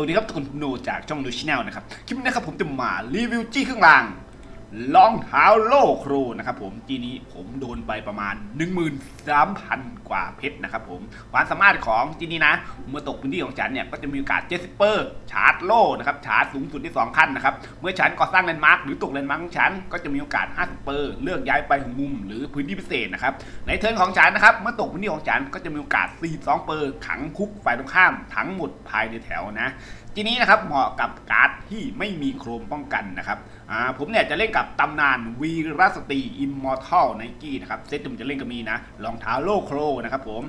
สวัสดีครับทุกคนผมโนจากช่องดูชแนลนะครับ คลิปนี้นะครับผมจะมารีวิวจี้เครื่องราง ลองเท้าโลครูนะครับผมจีนี้ผมโดนไปประมาณ 13,000 กว่าเพชรนะครับผมความสามารถของจีนี้นะ เมื่อตกพื้นที่ของฉันเนี่ยก็จะมีโอกาส70เปอร์ชาร์จโล่นะครับชาร์จสูงสุดที่ 2 ขั้นนะครับ เมื่อฉันก่อสร้างแลนด์มาร์คหรือตกแลนด์มาร์คของฉัน ก็จะมีโอกาส50เปอร์เลือกย้ายไปมุมหรือพื้นที่พิเศษนะครับในเทิร์นของฉันนะครับเมื่อตกพื้นที่ของฉันก็จะมีโอกาส42เปอร์ขังคุกฝ่ายตรงข้ามทั้งหมดภายในแถวนะ ทีนี้นะครับเหมาะกับการ์ดที่ไม่มีโครมป้องกันนะครับอ่าผมเนี่ยจะเล่นกับตำนานวีรสตรีอิมมอร์ทัลไนกี้นะครับเซตที่ผมจะเล่นก็มีนะรองเท้าโลโครนะครับผม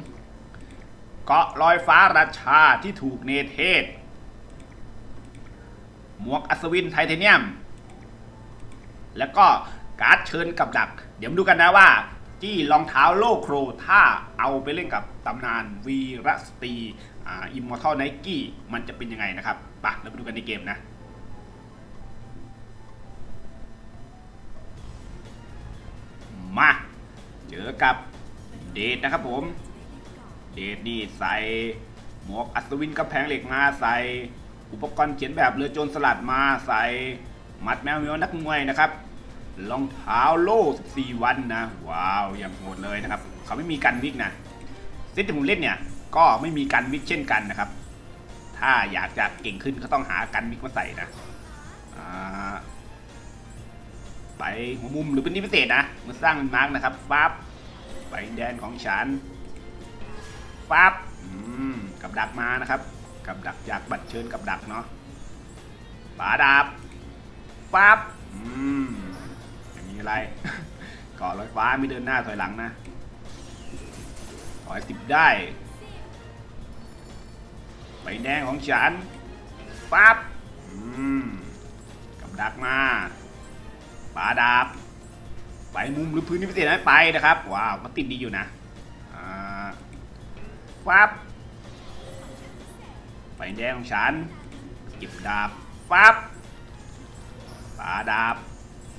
เกาะลอยฟ้าราชาที่ถูกเนเธศหมวกอัศวินไทเทเนียม แล้วก็การ์ดเชิญกับดัก เดี๋ยวมาดูกันนะว่า จี้รองเท้าโลโครถ้าเอาไปเล่นกับตำนานวีรสตรีอิมมอร์ทัลไนกี้มันจะเป็นยังไงนะครับไปะเราไปดูกันในเกมนะมาเจอกับเดทนะครับผม เดทนี่ใส่หมวกอัศวินกำแพงเหล็กมาใส่อุปกรณ์เขียนแบบเรือโจรสลัดมาใส่มัดแมวเมียวนักมวยนะครับ รองเท้าโล่14 วันนะ ว้าว อย่างโหดเลยนะครับ เขาไม่มีกันวิกนะเซตที่ผมเล่นเนี่ย ก็ไม่มีกันวิกเช่นกันนะครับ ถ้าอยากจะเก่งขึ้นก็ต้องหากันวิกมาใส่นะไปหัวมุมหรือเป็นที่พิเศษนะมาสร้างเป็นมาร์กนะครับปั๊บไปแดนของฉันปั๊บกับดักมานะครับ กับดักจากบัตรเชิญกับดักเนาะป่าดาบปั๊บอืม มีอะไรกาะลอยฟ้าไม่เดินหน้าถอยหลังนะถอยติดได้ใบแดงของฉันปั๊บกับดักมาปาดาบ ไปมุมหรือพื้นที่พิเศษไม่ไปนะครับ ว้าวก็ติดดีอยู่นะอ่าฟับไฟแดงของฉันเก็บดาบฟับปาดาบ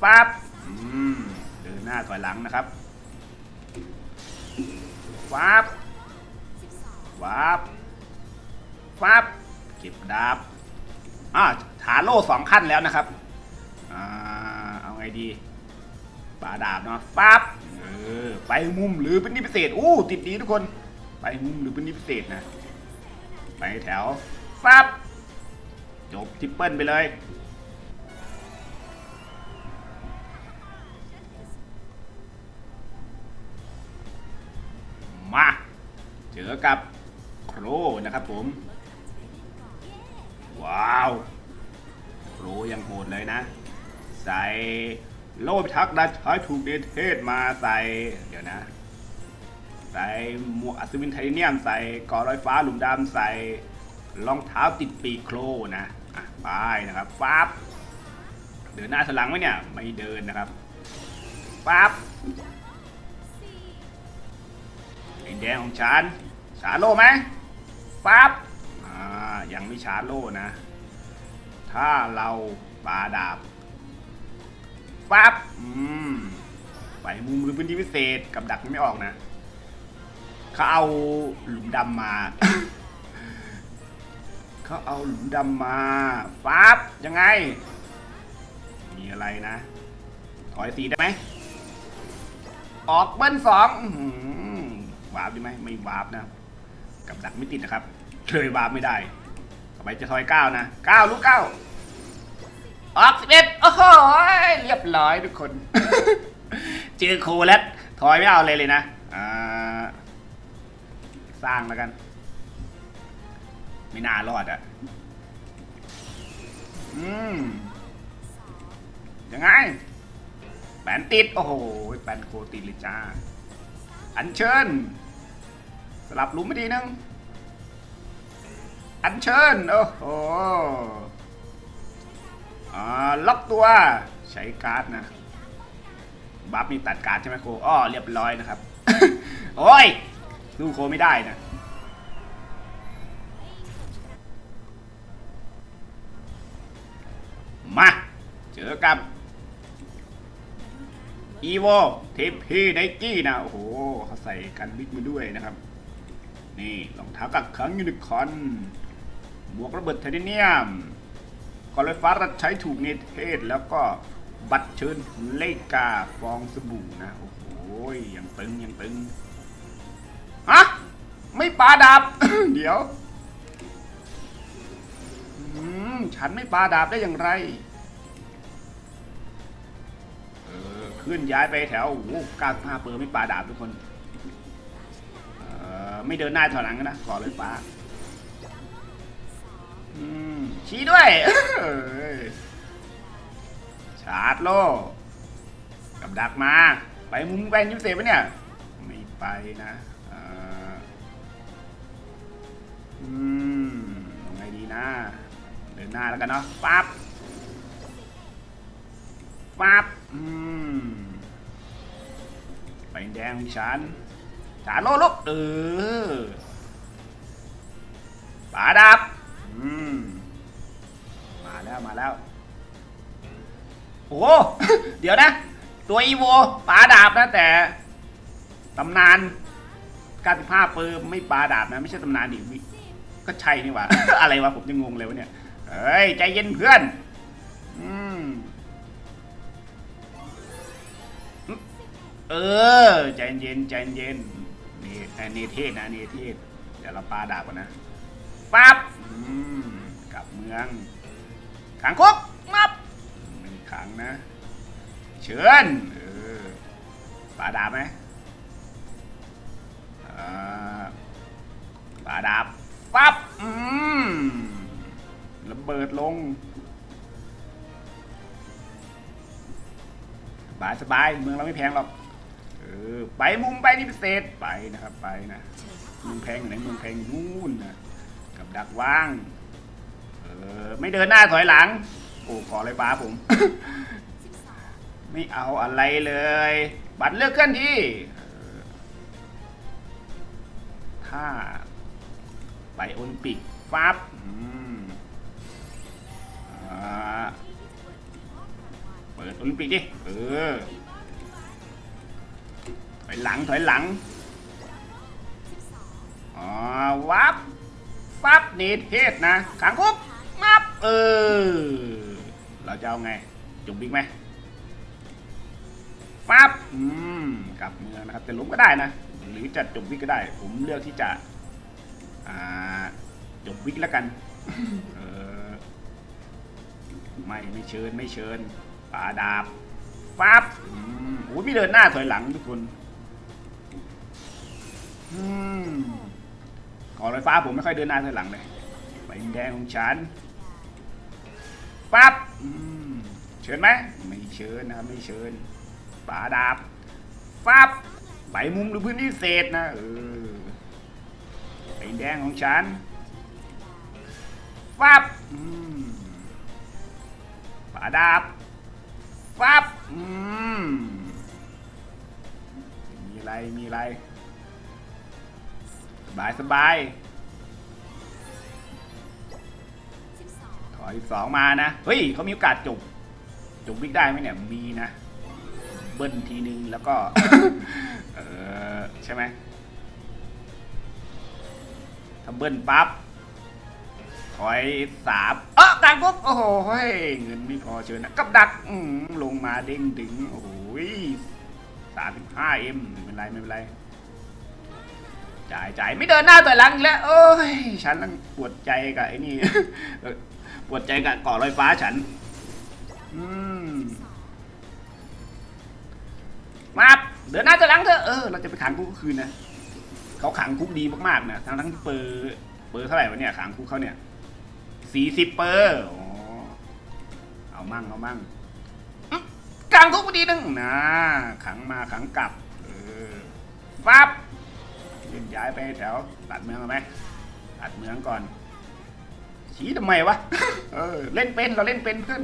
ฟับ อืมเดินหน้าถอยหลังนะครับฟับฟับฟับเก็บดาบอ่าฐานโล่สองขั้นแล้วนะครับอ่าเอาไงดีปาดาบเนาะฟับเออไปมุมหรือเป็นที่พิเศษอู้ติดดีทุกคน ไปมุมหรือเป็นนิพิเศษนะ ไปแถวฟับจบทริปเปิลไปเลย จอกับโครนะครับผม ว้าวโครยังโหดเลยนะ ใส่โล่ทักดัชช้อยถูกเดเทศมาใส่ เดี๋ยวนะ ใส่หมวกอัศวินไทเทเนียม ใส่กอลอยฟ้าหลุมดำใส่รองเท้าติดปีโครนะอะไปนะครับฟ้าบเดินหน้าถอยหลังไหมเนี่ย ไม่เดินนะครับฟ้าบไอแดงของฉัน ชาร์โล่ไหมฟ้าบอ่ายังไม่ชาร์โล่นะ ถ้าเราปาดาบฟ้าบอืมไปมุมหรือพื้นที่พิเศษกับดักไม่ออกนะเขาเอาหลุมดำมาเขาเอาหลุมดำมาปั๊บยังไง มีอะไรนะ ถอยสีได้ไหมออกเบิ้ลสองหวาร์ปได้ไหมไม่วาร์ปนะ กับดักไม่ติดนะครับ เลยวาร์ปไม่ได้ต่อไปจะถอยเก้านะเก้าลูกเก้าออกสิบเอ็ดโอ้โหเรียบร้อยทุกคน เจอโคแล้วถอยไม่เอาเลยเลยนะอ่าสร้างแล้วกัน ไม่น่ารอดอะ่ะ อืม ยังไง แปนติด โอ้โห แปนโคติดเลยจ้า อันเชิญ สลับลุมไม่ทีนึง อันเชิญ โอ้โหล็อกตัวใช้การ์ดนะ บัฟมีตัดการ์ดใช่ไหมโคอ้อเรียบร้อยนะครับ โอ้ยสู้โคไม่ได้นะมา เจอกับอีโวเทปพีไนกี้นะ โอ้โหเขาใส่กันบิ๊กมาด้วยนะครับ นี่รองเท้ากักขังยูนิคอน หมวกระเบิดไทเทเนียมกอลไฟฟ้ารัดใช้ถูกเนเทศแล้วก็บัตรเชิญเลกาฟองสบู่นะ โอ้โหยังตึงยังตึงฮะไม่ปาดาบ เดี๋ยวฉันไม่ปาดาบได้อย่างไร เออขึ้นย้ายไปแถวโอ้โหก้าห้าเปอร์ไม่ปาดาบทุกคน เออไม่เดินหน้าถอยหลังนะขอเลยฟ้า อืมชี้ด้วยเอ้ยชาร์จโลกับดักมา ไปมุมแวนยูเซฟปะเนี่ย ไม่ไปนะอ่ออืมยังไงดีนะ เดินหน้าแล้วกันเนาะปั๊บปั๊บอืมไปแดงของฉันชาร์จโลลุกเออปาดับ อืมมาแล้วมาแล้ว โอ้โห เดี๋ยวนะ ตัวอีโวปาดาบนะแต่ตำนาน 95เปอร์ไม่ปาดาบนะ ไม่ใช่ตำนานดิก็ใช่นี่หว่า อะไรวะผมจะงงเลยวะเนี่ยเฮ้ย ใจเย็นเพื่อน อืม เออ ใจเย็นใจเย็นเนเอ่อเนเทศนะเนเทศ เดี๋ยวเราปาดาบก่อนนะปั๊บ อืมกลับเมืองขังคุกมับไม่ขังนะ เชิญเออปาดาบไหมอ่าปาดาบปั๊บอืมระเบิดลงสบายสบายเมืองเราไม่แพงหรอก เออ ไปมุมไปนี่พิเศษไปนะครับไปนะเมืองแพงอยู่ไหนเมืองแพงอยู่นู่นนะกับ ดักว่าง เออ ไม่เดินหน้าถอยหลัง โอ้ขอเลยป้าผม ไม่เอาอะไรเลย บัตรเลือกเคลื่อนที่ถ้าไปโอลิมปิกฟับเปิดโอลิมปิกดิ เออ ถอยหลัง ถอยหลัง อ๋อ วับ ฟับเนเทศนะขังคุกมับเออ เราจะเอาไง จุ่มบิ๊กไหมฟับอืมกลับเมืองนะครับจะล้มก็ได้นะ หรือจะจุ่มบิ๊กก็ได้ ผมเลือกที่จะ อ่าจุ่มบิ๊กแล้วกัน เออไม่ไม่เชิญไม่เชิญป่าดาบฟับอืมโอ้ยไม่เดินหน้าถอยหลังทุกคน อืม ขอไฟฟ้าผมไม่ค่อยเดินหน้าถอยหลังเลยไปแดงของฉันปั๊บเชิญไหมไม่เชิญนะครับไม่เชิญป่าดาบปั๊บไปมุมหรือพื้นที่เศษนะเออไปแดงของฉันปั๊บป่าดาบปั๊บมีอะไรมีอะไร สบายสบายถอยสองมานะ เฮ้ยเขามีโอกาสจบ จบวิกได้ไหมเนี่ย มีนะ เบิ้ลทีนึงแล้วก็ เออใช่ไหมถ้าเบิ้ลปั๊บถอยสามเออดังปุ๊บโอ้โหเฮ้เงินไม่พอเชิญนะกับดักลงมาเด้งดึง โอ้โหสามสิบห้าเอ็มไม่เป็นไรไม่เป็นไร จ่ายจ่ายไม่เดินหน้าต่อยหลังอีกแล้วโอ้ยฉันนั่งปวดใจกับไอ้นี่ ปวดใจกับเกาะลอยฟ้าฉัน อืมมาเดินหน้าต่อยหลังเถอะเออเราจะไปขังคุกคืนนะเขาขังคุกดีมากๆนะทั้งทั้งเปอร์เปอร์เท่าไหร่วะเนี่ยขังคุกเขาเนี่ยสี่สิบเปอร์อ๋เอามั่งเอามั่งอื้อกลางคุกพอดีนึงนะขังมาขังกลับเออปั๊บ นย้ายไปแถวตัดเมืองไหมตัดเมืองก่อน ชี้ทำไมวะ เออ เล่นเป็นเราเล่นเป็นเพื่อน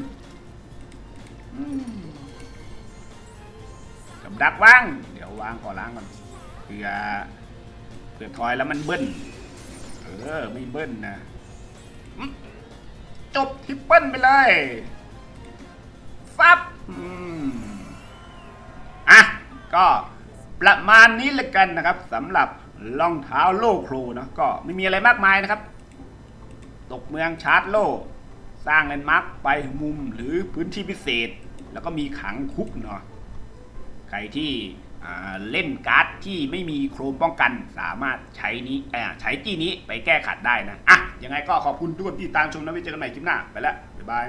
กับดักว่าง เดี๋ยววางขอล้างก่อนเผื่อเผื่อทอยแล้วมันเบิ้ลเออ ไม่เบิ้ลนะจบทิปเปิลไปเลยฟับอะ ก็ประมาณนี้ละกันนะครับสำหรับ รองเท้าโลโครเนะก็ไม่มีอะไรมากมายนะครับ ตกเมืองชาร์จโล่ สร้างแลนด์มาร์คไปมุมหรือพื้นที่พิเศษ แล้วก็มีขังคุกเนาะใครที่เล่นการ์ดที่ไม่มีโครมป้องกันสามารถใช้นี้ใช้จี้นี้ไปแก้ขัดได้นะ อะ ยังไงก็ขอบคุณทุกคนที่ตามชมนะไว้เจอกันใหม่คลิปหน้า ไปแล้ว บ๊ายบาย